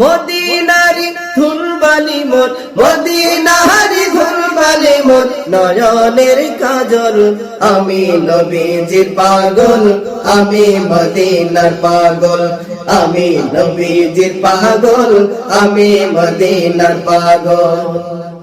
মদিনারি ধুলবালি মোর, মদিনারি ধুলবালি মোর, নয়নের কাজল। আমি নবীজির পাগল, আমি মদিনার পাগল। আমি নবীজির পাগল, আমি মদিনার পাগল।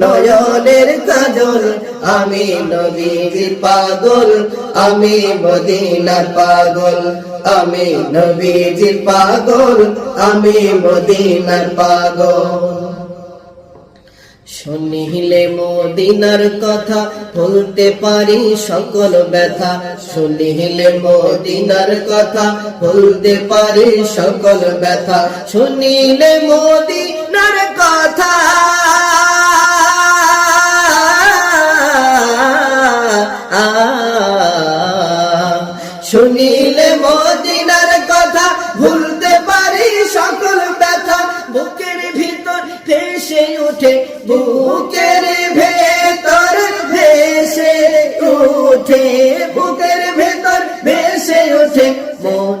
নয়নের কাজল আমি নবীজির পাগল, আমি মদিনার পাগল, আমি নবীজির পাগল, আমি মদিনার পাগল। শুনিলে মদিনার কথা ভুলতে পারি সকল ব্যথা। শুনিলে মদিনার কথা ভুলতে পারি সকল ব্যথা। শুনিলে মদিনার কথা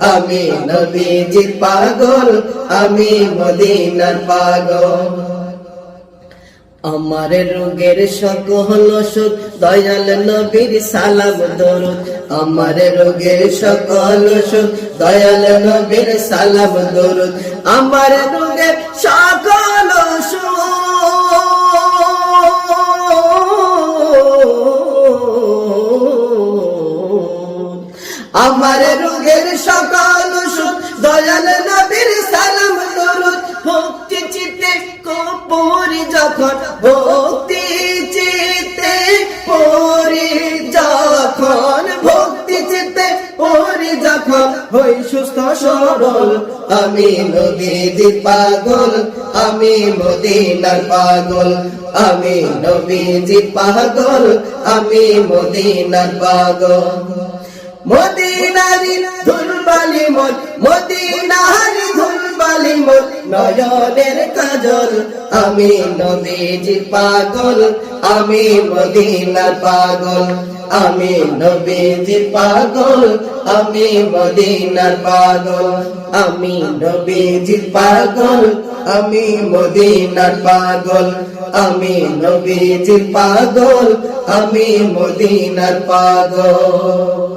আমি নবীজির পাগল, আমি মদিনার পাগল। আমার রোগের সকল ওষুধ, দয়াল নবীর সালাম, দরুদ। আমার রোগের সকল ওষুধ, দয়াল নবীর সালাম, দরুদ। আমার রোগের সকল সকল দয়াল নবীর সালাম, দরুদ, ভক্তি চিত্তে কপরি যখন, ভক্তি চিত্তে পরি যখন, ভক্তি চিত্তে পরি যখন, হই সুস্থ সরল, আমি নবীজির পাগল, আমি মদিনার পাগল, আমি নবীজির পাগল, আমি মদিনার পাগল। মদিনারি ধুলবালি মোর, মদিনারি ধুলবালি মোর, নয়নের কাজল। আমি নবীজির পাগল, আমি মদিনার পাগল। আমি নবীজির পাগল, আমি মদিনার পাগল। আমি নবীজির পাগল, আমি মদিনার পাগল। আমি নবীজির পাগল, আমি মদিনার পাগল।